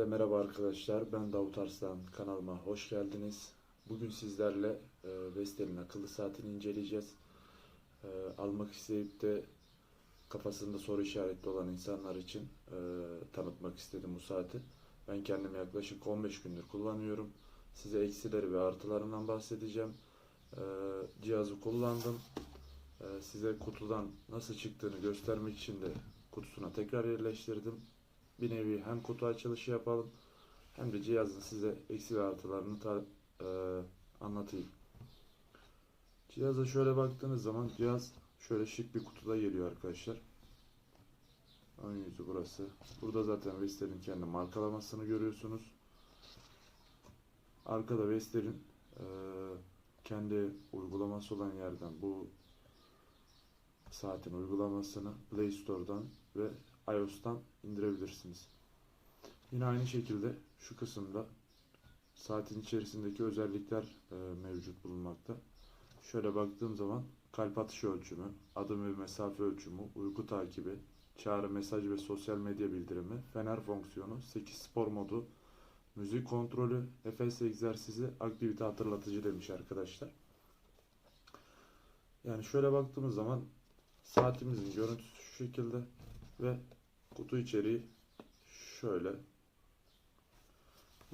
Herkese merhaba arkadaşlar. Ben Davut Arslan. Kanalıma hoş geldiniz. Bugün sizlerle e, Vestel'in akıllı saatini inceleyeceğiz. E, almak isteyip de kafasında soru işaretli olan insanlar için e, tanıtmak istedim bu saati. Ben kendim yaklaşık 15 gündür kullanıyorum. Size eksileri ve artılarından bahsedeceğim. Cihazı kullandım. Size kutudan nasıl çıktığını göstermek için de kutusuna tekrar yerleştirdim bir nevi hem kutu açılışı yapalım hem de cihazın size eksi ve artılarını ta- e, anlatayım. Cihaza şöyle baktığınız zaman cihaz şöyle şık bir kutuda geliyor arkadaşlar. Ön yüzü burası. Burada zaten Vestel'in kendi markalamasını görüyorsunuz. Arkada Vestel'in e, kendi uygulaması olan yerden bu saatin uygulamasını Play Store'dan ve iOS'tan indirebilirsiniz. Yine aynı şekilde şu kısımda saatin içerisindeki özellikler e, mevcut bulunmakta. Şöyle baktığım zaman kalp atış ölçümü, adım ve mesafe ölçümü, uyku takibi, çağrı, mesaj ve sosyal medya bildirimi, fener fonksiyonu, 8 spor modu, müzik kontrolü, nefes egzersizi, aktivite hatırlatıcı demiş arkadaşlar. Yani şöyle baktığımız zaman saatimizin görüntüsü şu şekilde ve kutu içeriği şöyle.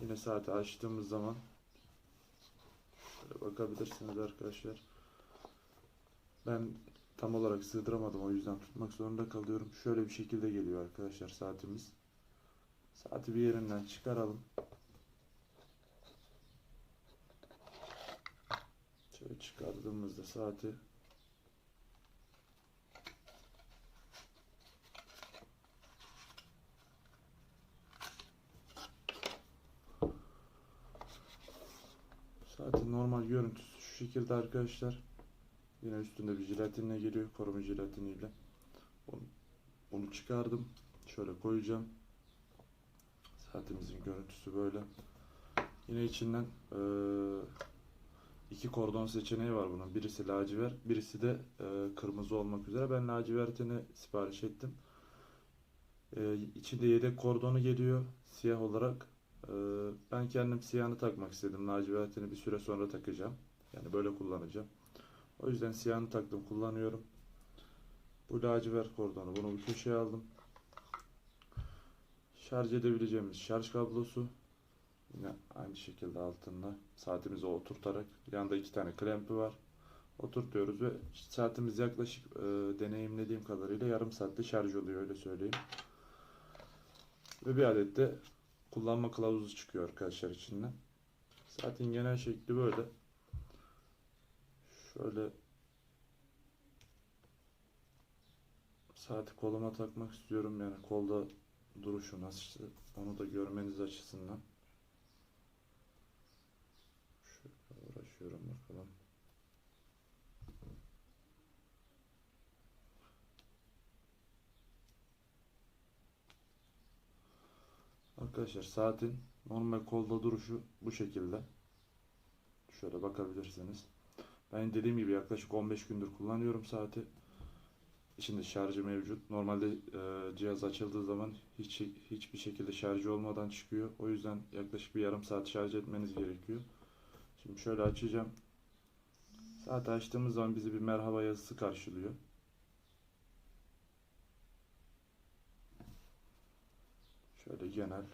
Yine saati açtığımız zaman şöyle bakabilirsiniz arkadaşlar. Ben tam olarak sığdıramadım o yüzden tutmak zorunda kalıyorum. Şöyle bir şekilde geliyor arkadaşlar saatimiz. Saati bir yerinden çıkaralım. Şöyle çıkardığımızda saati Saatin normal görüntüsü şu şekilde arkadaşlar. Yine üstünde bir jelatinle geliyor. Koruma jelatiniyle. Onu, onu çıkardım. Şöyle koyacağım. Saatimizin görüntüsü böyle. Yine içinden eee, iki kordon seçeneği var bunun. Birisi lacivert, birisi de eee, kırmızı olmak üzere. Ben lacivertini sipariş ettim. Eee içinde yedek kordonu geliyor siyah olarak. Ee, Ben kendim siyahını takmak istedim. Lacivertini bir süre sonra takacağım. Yani böyle kullanacağım. O yüzden siyahını taktım, kullanıyorum. Bu lacivert kordonu. Bunu bir köşeye aldım. Şarj edebileceğimiz şarj kablosu. Yine aynı şekilde altında. Saatimize oturtarak. Yanında iki tane klempi var. Oturtuyoruz ve saatimiz yaklaşık e, deneyimlediğim kadarıyla yarım saatte şarj oluyor öyle söyleyeyim. Ve bir adet de kullanma kılavuzu çıkıyor arkadaşlar içinden. Saatin genel şekli böyle. Şöyle saati koluma takmak istiyorum yani kolda duruşu nasıl onu da görmeniz açısından. Şöyle uğraşıyorum bakalım. Arkadaşlar saatin normal kolda duruşu bu şekilde. Şöyle bakabilirsiniz. Ben dediğim gibi yaklaşık 15 gündür kullanıyorum saati. İçinde şarjı mevcut. Normalde e, cihaz açıldığı zaman hiç hiçbir şekilde şarjı olmadan çıkıyor. O yüzden yaklaşık bir yarım saat şarj etmeniz gerekiyor. Şimdi şöyle açacağım. Saati açtığımız zaman bizi bir merhaba yazısı karşılıyor. Şöyle genel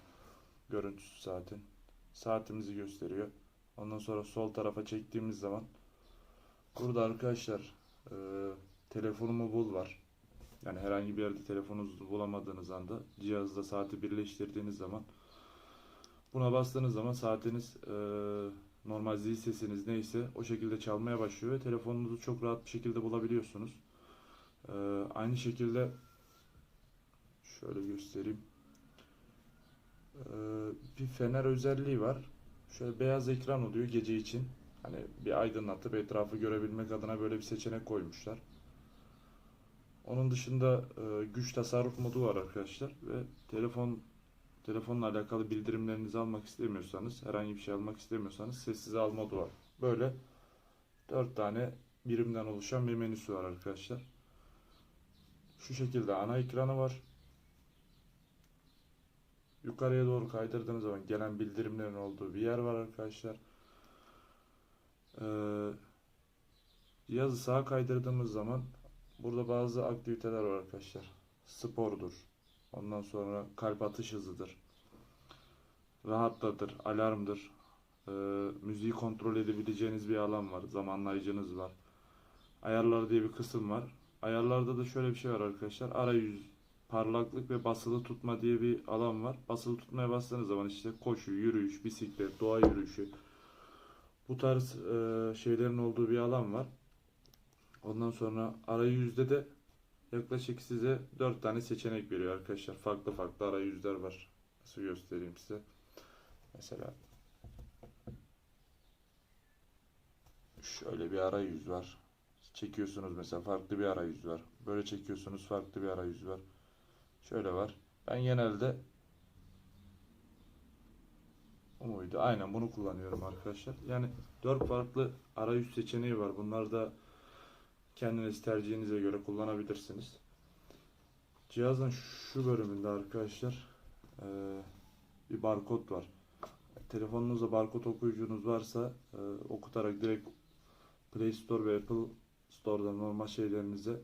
görüntüsü saatin. Saatimizi gösteriyor. Ondan sonra sol tarafa çektiğimiz zaman burada arkadaşlar e, telefonumu bul var. Yani herhangi bir yerde telefonunuzu bulamadığınız anda cihazla saati birleştirdiğiniz zaman buna bastığınız zaman saatiniz e, normal zil sesiniz neyse o şekilde çalmaya başlıyor ve telefonunuzu çok rahat bir şekilde bulabiliyorsunuz. E, aynı şekilde şöyle göstereyim. Ee, bir fener özelliği var. Şöyle beyaz ekran oluyor gece için. Hani bir aydınlatıp etrafı görebilmek adına böyle bir seçenek koymuşlar. Onun dışında e, güç tasarruf modu var arkadaşlar ve telefon telefonla alakalı bildirimlerinizi almak istemiyorsanız, herhangi bir şey almak istemiyorsanız sessize al modu var. Böyle 4 tane birimden oluşan bir menüsü var arkadaşlar. Şu şekilde ana ekranı var. Yukarıya doğru kaydırdığınız zaman gelen bildirimlerin olduğu bir yer var arkadaşlar. Ee, cihazı sağa kaydırdığımız zaman burada bazı aktiviteler var arkadaşlar. Spordur. Ondan sonra kalp atış hızıdır. Rahatladır, alarmdır. Ee, müziği kontrol edebileceğiniz bir alan var. Zamanlayıcınız var. Ayarlar diye bir kısım var. Ayarlarda da şöyle bir şey var arkadaşlar. Arayüz, parlaklık ve basılı tutma diye bir alan var. Basılı tutmaya bastığınız zaman işte koşu, yürüyüş, bisiklet, doğa yürüyüşü bu tarz e, şeylerin olduğu bir alan var. Ondan sonra arayüzde de yaklaşık size 4 tane seçenek veriyor arkadaşlar. Farklı farklı arayüzler var. Nasıl göstereyim size? Mesela şöyle bir arayüz var. Çekiyorsunuz mesela farklı bir arayüz var. Böyle çekiyorsunuz farklı bir arayüz var. Şöyle var. Ben genelde o muydu? Aynen bunu kullanıyorum arkadaşlar. Yani dört farklı arayüz seçeneği var. Bunları da kendiniz tercihinize göre kullanabilirsiniz. Cihazın şu bölümünde arkadaşlar eee, bir barkod var. Telefonunuzda barkod okuyucunuz varsa eee, okutarak direkt Play Store ve Apple Store'dan normal şeylerinize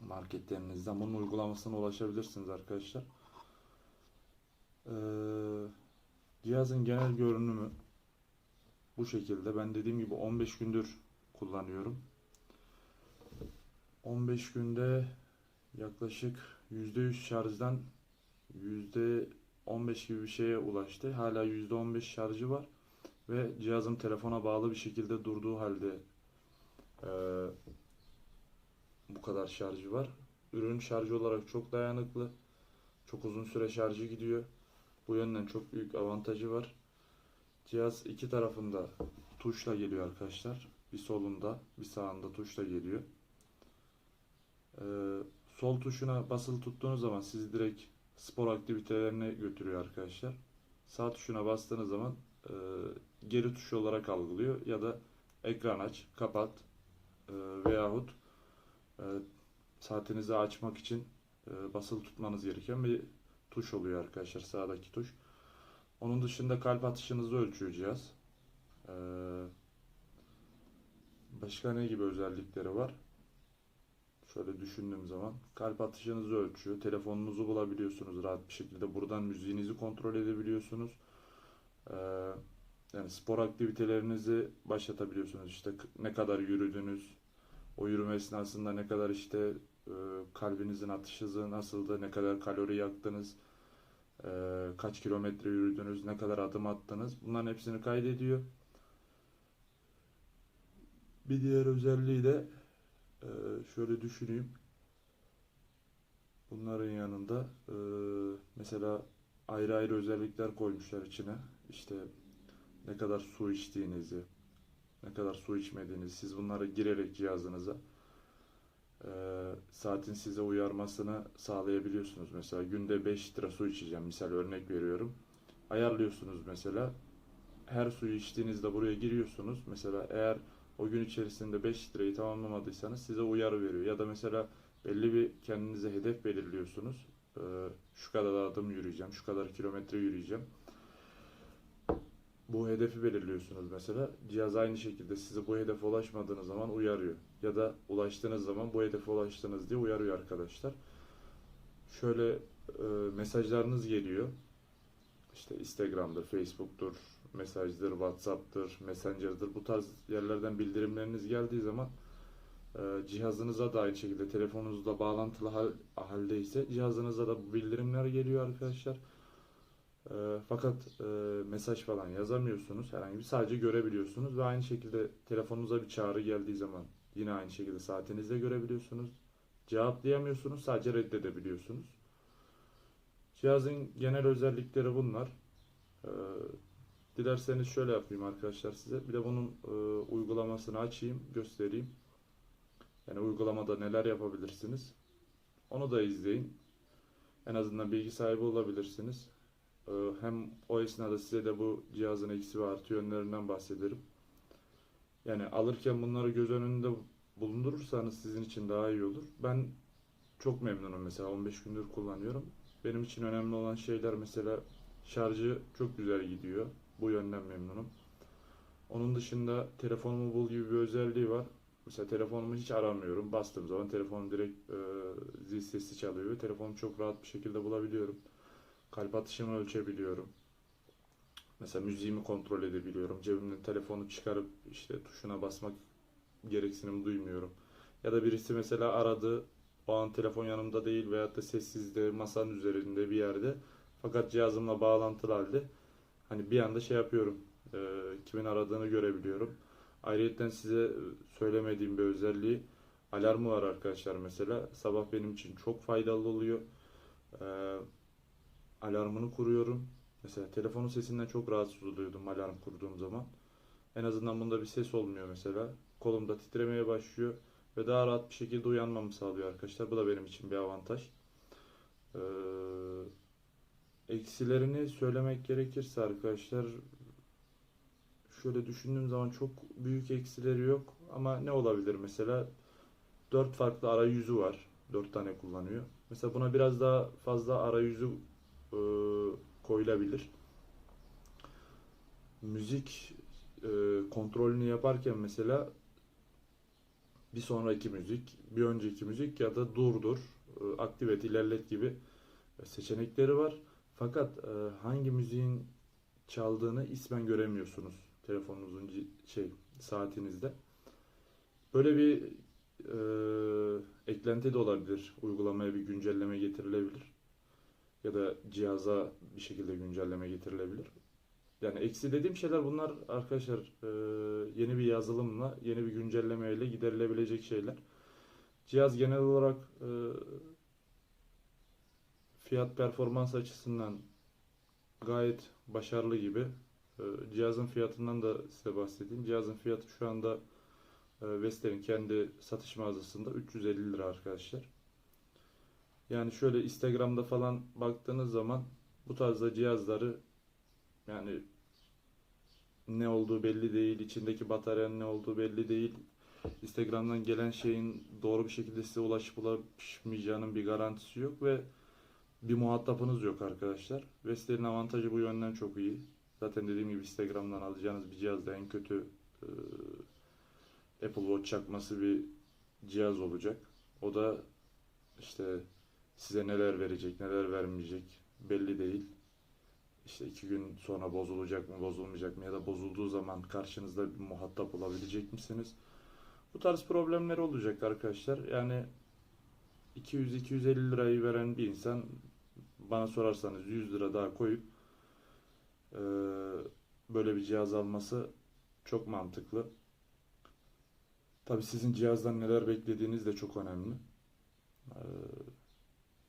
marketlerinizden bunun uygulamasına ulaşabilirsiniz arkadaşlar. Eee, cihazın genel görünümü bu şekilde. Ben dediğim gibi 15 gündür kullanıyorum. 15 günde yaklaşık %100 şarjdan %15 gibi bir şeye ulaştı. Hala %15 şarjı var ve cihazım telefona bağlı bir şekilde durduğu halde eee, bu kadar şarjı var. Ürün şarj olarak çok dayanıklı. Çok uzun süre şarjı gidiyor. Bu yönden çok büyük avantajı var. Cihaz iki tarafında tuşla geliyor arkadaşlar. Bir solunda, bir sağında tuşla geliyor. Ee, sol tuşuna basılı tuttuğunuz zaman sizi direkt spor aktivitelerine götürüyor arkadaşlar. Sağ tuşuna bastığınız zaman e, geri tuş olarak algılıyor ya da ekran aç, kapat e, veyahut saatinizi açmak için e, basılı tutmanız gereken bir tuş oluyor arkadaşlar sağdaki tuş. Onun dışında kalp atışınızı ölçüyor cihaz. Ee, başka ne gibi özellikleri var? Şöyle düşündüğüm zaman kalp atışınızı ölçüyor. Telefonunuzu bulabiliyorsunuz rahat bir şekilde. Buradan müziğinizi kontrol edebiliyorsunuz. Ee, yani spor aktivitelerinizi başlatabiliyorsunuz. İşte ne kadar yürüdünüz, o yürüme esnasında ne kadar işte e, kalbinizin atış hızı nasıldı, ne kadar kalori yaktınız, e, kaç kilometre yürüdünüz, ne kadar adım attınız. Bunların hepsini kaydediyor. Bir diğer özelliği de e, şöyle düşüneyim. Bunların yanında mesela ayrı ayrı özellikler koymuşlar içine. İşte ne kadar su içtiğinizi, ne kadar su içmediğinizi siz bunları girerek cihazınıza e, saatin size uyarmasını sağlayabiliyorsunuz. Mesela günde 5 litre su içeceğim. Misal örnek veriyorum. Ayarlıyorsunuz mesela. Her suyu içtiğinizde buraya giriyorsunuz. Mesela eğer o gün içerisinde 5 litreyi tamamlamadıysanız size uyarı veriyor. Ya da mesela belli bir kendinize hedef belirliyorsunuz. E, şu kadar adım yürüyeceğim, şu kadar kilometre yürüyeceğim. Bu hedefi belirliyorsunuz mesela. Cihaz aynı şekilde size bu hedefe ulaşmadığınız zaman uyarıyor. Ya da ulaştığınız zaman bu hedefe ulaştınız diye uyarıyor arkadaşlar. Şöyle e, mesajlarınız geliyor. İşte Instagram'dır, Facebook'tur, mesajdır, WhatsApp'tır, Messenger'dır. Bu tarz yerlerden bildirimleriniz geldiği zaman e, cihazınıza da aynı şekilde telefonunuzla bağlantılı hal, haldeyse cihazınıza da bu bildirimler geliyor arkadaşlar. E, fakat e, mesaj falan yazamıyorsunuz. Herhangi bir sadece görebiliyorsunuz ve aynı şekilde telefonunuza bir çağrı geldiği zaman yine aynı şekilde saatinizde görebiliyorsunuz. Cevaplayamıyorsunuz, sadece reddedebiliyorsunuz. Cihazın genel özellikleri bunlar. E, dilerseniz şöyle yapayım arkadaşlar size. Bir de bunun e, uygulamasını açayım, göstereyim. Yani uygulamada neler yapabilirsiniz. Onu da izleyin. En azından bilgi sahibi olabilirsiniz. Ee, Hem o esnada size de bu cihazın eksi ve artı yönlerinden bahsederim. Yani alırken bunları göz önünde bulundurursanız sizin için daha iyi olur. Ben çok memnunum mesela 15 gündür kullanıyorum. benim için önemli olan şeyler mesela şarjı çok güzel gidiyor. Bu yönden memnunum. Onun dışında telefonumu bul gibi bir özelliği var. Mesela telefonumu hiç aramıyorum. Bastığım zaman telefonum direkt e, zil sesi çalıyor telefonumu çok rahat bir şekilde bulabiliyorum. Kalp atışımı ölçebiliyorum. Mesela müziğimi kontrol edebiliyorum. Cebimden telefonu çıkarıp işte tuşuna basmak gereksinim duymuyorum. Ya da birisi mesela aradı. O an telefon yanımda değil veyahut da sessizde, masanın üzerinde bir yerde. Fakat cihazımla bağlantılı halde hani bir anda şey yapıyorum. e, kimin aradığını görebiliyorum. Ayrıca size söylemediğim bir özelliği alarmı var arkadaşlar mesela. Sabah benim için çok faydalı oluyor. E, alarmını kuruyorum. Mesela telefonun sesinden çok rahatsız oluyordum alarm kurduğum zaman. En azından bunda bir ses olmuyor mesela. Kolumda titremeye başlıyor ve daha rahat bir şekilde uyanmamı sağlıyor arkadaşlar. Bu da benim için bir avantaj. Ee, eksilerini söylemek gerekirse arkadaşlar şöyle düşündüğüm zaman çok büyük eksileri yok ama ne olabilir mesela? Dört farklı arayüzü var. Dört tane kullanıyor. Mesela buna biraz daha fazla arayüzü e, koyulabilir. Müzik e, kontrolünü yaparken mesela bir sonraki müzik, bir önceki müzik ya da durdur, e, aktive et, ilerlet gibi seçenekleri var. Fakat e, hangi müziğin çaldığını ismen göremiyorsunuz telefonunuzun şey saatinizde. Böyle bir e, eklenti de olabilir. Uygulamaya bir güncelleme getirilebilir. Ya da cihaza bir şekilde güncelleme getirilebilir. Yani eksi dediğim şeyler bunlar arkadaşlar e, yeni bir yazılımla, yeni bir güncellemeyle giderilebilecek şeyler. Cihaz genel olarak e, fiyat performans açısından gayet başarılı gibi. E, cihazın fiyatından da size bahsedeyim. Cihazın fiyatı şu anda e, Vestel'in kendi satış mağazasında 350 lira arkadaşlar. Yani şöyle Instagram'da falan baktığınız zaman bu tarzda cihazları yani ne olduğu belli değil, içindeki bataryanın ne olduğu belli değil. Instagram'dan gelen şeyin doğru bir şekilde size ulaşıp ulaşmayacağının bir garantisi yok ve bir muhatapınız yok arkadaşlar. Vestel'in avantajı bu yönden çok iyi. Zaten dediğim gibi Instagram'dan alacağınız bir cihazda en kötü e, Apple Watch çakması bir cihaz olacak. O da işte size neler verecek, neler vermeyecek belli değil. İşte iki gün sonra bozulacak mı, bozulmayacak mı ya da bozulduğu zaman karşınızda bir muhatap olabilecek misiniz? Bu tarz problemleri olacak arkadaşlar. Yani 200-250 lirayı veren bir insan bana sorarsanız 100 lira daha koyup e, böyle bir cihaz alması çok mantıklı. Tabii sizin cihazdan neler beklediğiniz de çok önemli. E,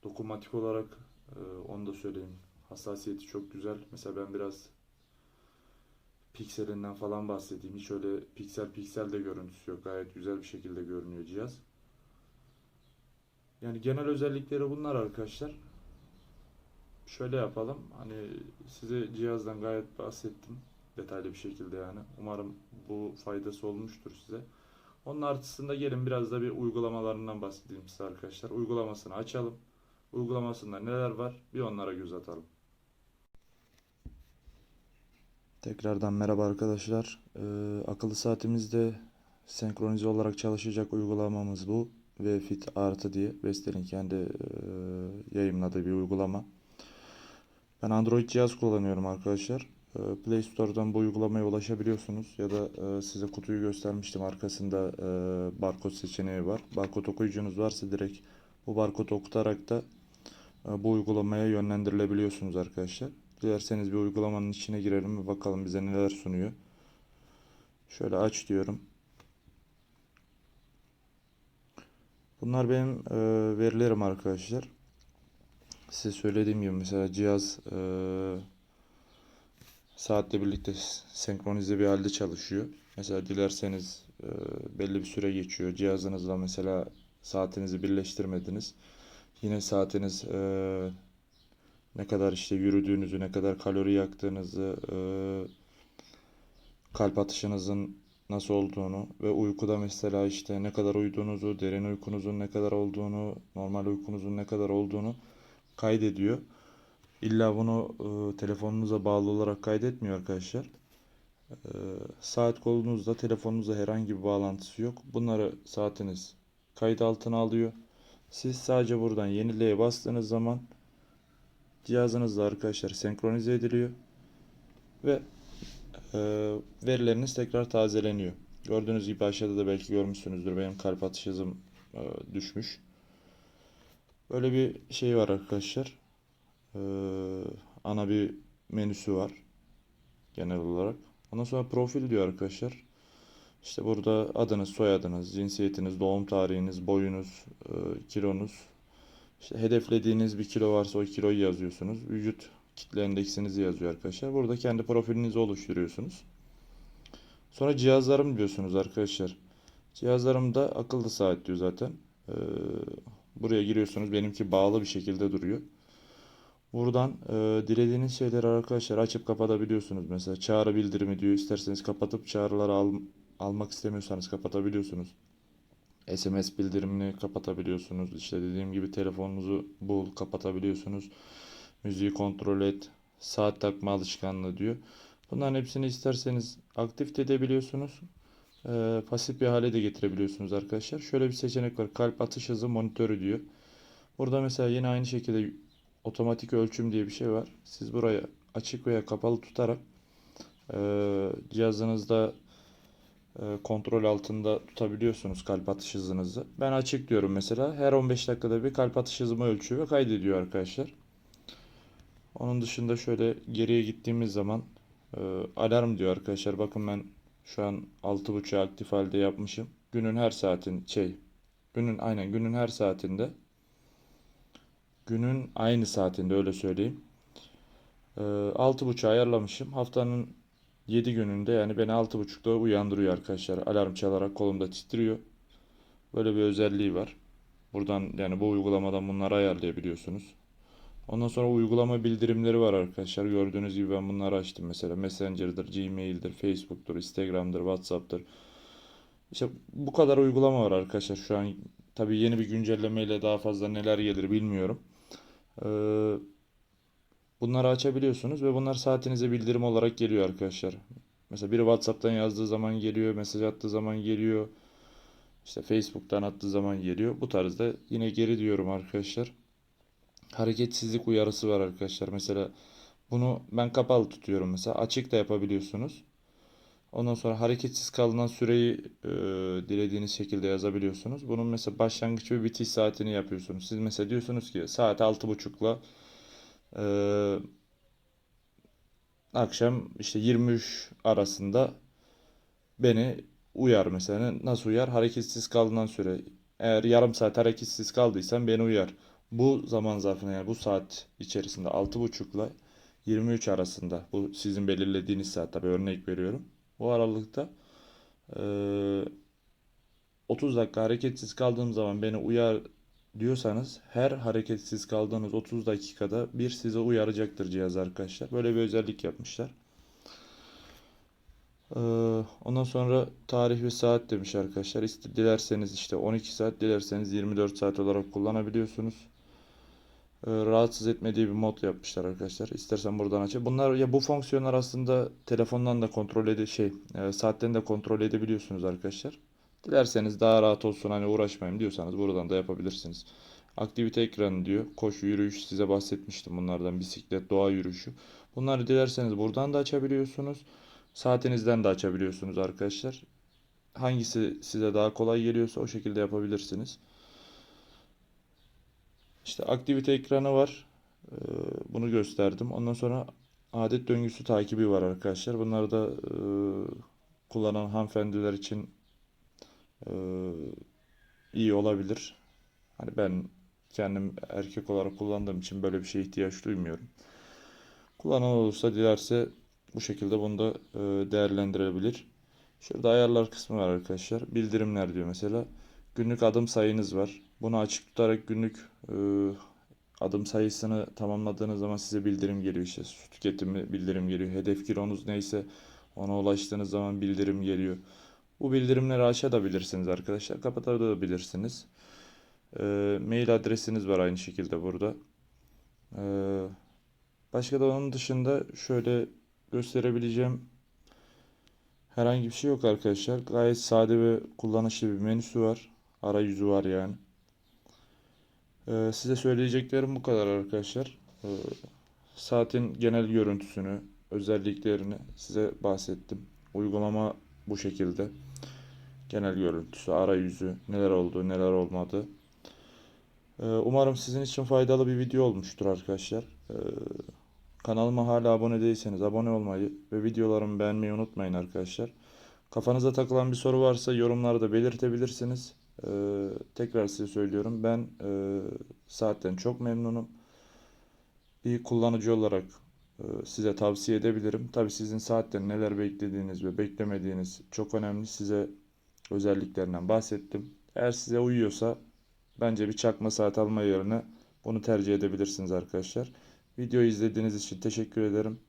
dokunmatik olarak e, onu da söyleyeyim. Hassasiyeti çok güzel. Mesela ben biraz pikselinden falan bahsedeyim. Hiç öyle piksel piksel de görüntüsü yok. Gayet güzel bir şekilde görünüyor cihaz. Yani genel özellikleri bunlar arkadaşlar. Şöyle yapalım. Hani size cihazdan gayet bahsettim. Detaylı bir şekilde yani. Umarım bu faydası olmuştur size. Onun artısında gelin biraz da bir uygulamalarından bahsedeyim size arkadaşlar. Uygulamasını açalım. Uygulamasında neler var bir onlara göz atalım. Tekrardan merhaba arkadaşlar. Ee, akıllı saatimizde senkronize olarak çalışacak uygulamamız bu. Vfit artı diye Vestel'in kendi e, yayınladığı bir uygulama. Ben Android cihaz kullanıyorum arkadaşlar. Ee, Play Store'dan bu uygulamaya ulaşabiliyorsunuz ya da e, size kutuyu göstermiştim. Arkasında e, barkod seçeneği var. Barkod okuyucunuz varsa direkt bu barkodu okutarak da bu uygulamaya yönlendirilebiliyorsunuz arkadaşlar. Dilerseniz bir uygulamanın içine girelim ve bakalım bize neler sunuyor. Şöyle aç diyorum. Bunlar benim e, verilerim arkadaşlar. Size söylediğim gibi mesela cihaz e, saatle birlikte senkronize bir halde çalışıyor. Mesela dilerseniz e, belli bir süre geçiyor. Cihazınızla mesela saatinizi birleştirmediniz. Yine saatiniz e, ne kadar işte yürüdüğünüzü, ne kadar kalori yaktığınızı, e, kalp atışınızın nasıl olduğunu ve uykuda mesela işte ne kadar uyuduğunuzu, derin uykunuzun ne kadar olduğunu, normal uykunuzun ne kadar olduğunu kaydediyor. İlla bunu e, telefonunuza bağlı olarak kaydetmiyor arkadaşlar. E, saat kolunuzda telefonunuzla herhangi bir bağlantısı yok. Bunları saatiniz kayıt altına alıyor. Siz sadece buradan yenileye bastığınız zaman cihazınızla arkadaşlar senkronize ediliyor ve e, verileriniz tekrar tazeleniyor. Gördüğünüz gibi aşağıda da belki görmüşsünüzdür benim kalp atış hızım e, düşmüş. Böyle bir şey var arkadaşlar. E, ana bir menüsü var genel olarak. Ondan sonra profil diyor arkadaşlar. İşte burada adınız, soyadınız, cinsiyetiniz, doğum tarihiniz, boyunuz, e, kilonuz. İşte hedeflediğiniz bir kilo varsa o kiloyu yazıyorsunuz. Vücut kitle endeksinizi yazıyor arkadaşlar. Burada kendi profilinizi oluşturuyorsunuz. Sonra cihazlarım diyorsunuz arkadaşlar. Cihazlarımda akıllı saat diyor zaten. Ee, buraya giriyorsunuz. Benimki bağlı bir şekilde duruyor. Buradan e, dilediğiniz şeyleri arkadaşlar açıp kapatabiliyorsunuz. Mesela çağrı bildirimi diyor. İsterseniz kapatıp çağrıları al, almak istemiyorsanız kapatabiliyorsunuz. SMS bildirimini kapatabiliyorsunuz. İşte dediğim gibi telefonunuzu bul kapatabiliyorsunuz. Müziği kontrol et. Saat takma alışkanlığı diyor. Bunların hepsini isterseniz aktif de edebiliyorsunuz. Ee, pasif bir hale de getirebiliyorsunuz arkadaşlar. Şöyle bir seçenek var. Kalp atış hızı monitörü diyor. Burada mesela yine aynı şekilde otomatik ölçüm diye bir şey var. Siz burayı açık veya kapalı tutarak e, cihazınızda e, kontrol altında tutabiliyorsunuz kalp atış hızınızı. Ben açık diyorum mesela. Her 15 dakikada bir kalp atış hızımı ölçüyor ve kaydediyor arkadaşlar. Onun dışında şöyle geriye gittiğimiz zaman e, alarm diyor arkadaşlar. Bakın ben şu an 6.30'u aktif halde yapmışım. Günün her saatin şey günün aynen günün her saatinde günün aynı saatinde öyle söyleyeyim. E, 6.30'u ayarlamışım. Haftanın 7 gününde yani beni 6.30'da uyandırıyor arkadaşlar. Alarm çalarak kolumda titriyor. Böyle bir özelliği var. Buradan yani bu uygulamadan bunları ayarlayabiliyorsunuz. Ondan sonra uygulama bildirimleri var arkadaşlar. Gördüğünüz gibi ben bunları açtım mesela. Messenger'dır, Gmail'dir, Facebook'tur, Instagram'dır, WhatsApp'tır. İşte bu kadar uygulama var arkadaşlar şu an. Tabii yeni bir güncellemeyle daha fazla neler gelir bilmiyorum. Ee, bunları açabiliyorsunuz ve bunlar saatinize bildirim olarak geliyor arkadaşlar. Mesela biri WhatsApp'tan yazdığı zaman geliyor, mesaj attığı zaman geliyor. İşte Facebook'tan attığı zaman geliyor. Bu tarzda yine geri diyorum arkadaşlar hareketsizlik uyarısı var arkadaşlar. Mesela bunu ben kapalı tutuyorum mesela. Açık da yapabiliyorsunuz. Ondan sonra hareketsiz kalınan süreyi e, dilediğiniz şekilde yazabiliyorsunuz. Bunun mesela başlangıç ve bitiş saatini yapıyorsunuz. Siz mesela diyorsunuz ki saat 6.30'la e, akşam işte 23 arasında beni uyar mesela. Nasıl uyar? Hareketsiz kalınan süre. Eğer yarım saat hareketsiz kaldıysan beni uyar. Bu zaman zarfında yani bu saat içerisinde 6.30 ile 23 arasında bu sizin belirlediğiniz saat tabi örnek veriyorum. Bu aralıkta e, 30 dakika hareketsiz kaldığım zaman beni uyar diyorsanız her hareketsiz kaldığınız 30 dakikada bir size uyaracaktır cihaz arkadaşlar. Böyle bir özellik yapmışlar. Ee, ondan sonra tarih ve saat demiş arkadaşlar. İşte dilerseniz işte 12 saat, dilerseniz 24 saat olarak kullanabiliyorsunuz. Ee, rahatsız etmediği bir mod yapmışlar arkadaşlar. İstersen buradan aç. Bunlar ya bu fonksiyonlar aslında telefondan da kontrol ede şey, e, saatten de kontrol edebiliyorsunuz arkadaşlar. Dilerseniz daha rahat olsun hani uğraşmayayım diyorsanız buradan da yapabilirsiniz. Aktivite ekranı diyor. Koşu, yürüyüş size bahsetmiştim bunlardan. Bisiklet, doğa yürüyüşü. Bunları dilerseniz buradan da açabiliyorsunuz. Saatinizden de açabiliyorsunuz arkadaşlar. Hangisi size daha kolay geliyorsa o şekilde yapabilirsiniz. İşte aktivite ekranı var. Bunu gösterdim. Ondan sonra adet döngüsü takibi var arkadaşlar. Bunları da kullanan hanımefendiler için e, iyi olabilir. Hani ben kendim erkek olarak kullandığım için böyle bir şeye ihtiyaç duymuyorum. Kullanan olursa dilerse bu şekilde bunu da e, değerlendirebilir. Şurada ayarlar kısmı var arkadaşlar. Bildirimler diyor mesela. Günlük adım sayınız var. Bunu açık tutarak günlük e, adım sayısını tamamladığınız zaman size bildirim geliyor. İşte su tüketimi bildirim geliyor. Hedef kilonuz neyse ona ulaştığınız zaman bildirim geliyor. Bu bildirimleri açabilirsiniz arkadaşlar. Kapatabilirsiniz. E, mail adresiniz var aynı şekilde burada. Ee, başka da onun dışında şöyle gösterebileceğim herhangi bir şey yok arkadaşlar. Gayet sade ve kullanışlı bir menüsü var. Arayüzü var yani. Ee, size söyleyeceklerim bu kadar arkadaşlar. Ee, saatin genel görüntüsünü, özelliklerini size bahsettim. Uygulama bu şekilde. Genel görüntüsü, arayüzü, neler oldu, neler olmadı. Ee, umarım sizin için faydalı bir video olmuştur arkadaşlar. Ee, kanalıma hala abone değilseniz abone olmayı ve videolarımı beğenmeyi unutmayın arkadaşlar. Kafanıza takılan bir soru varsa yorumlarda belirtebilirsiniz. Ee, tekrar size söylüyorum. Ben e, saatten çok memnunum. Bir kullanıcı olarak e, size tavsiye edebilirim. Tabii sizin saatten neler beklediğiniz ve beklemediğiniz çok önemli. Size özelliklerinden bahsettim. Eğer size uyuyorsa bence bir çakma saat alma yerine bunu tercih edebilirsiniz arkadaşlar. Videoyu izlediğiniz için teşekkür ederim.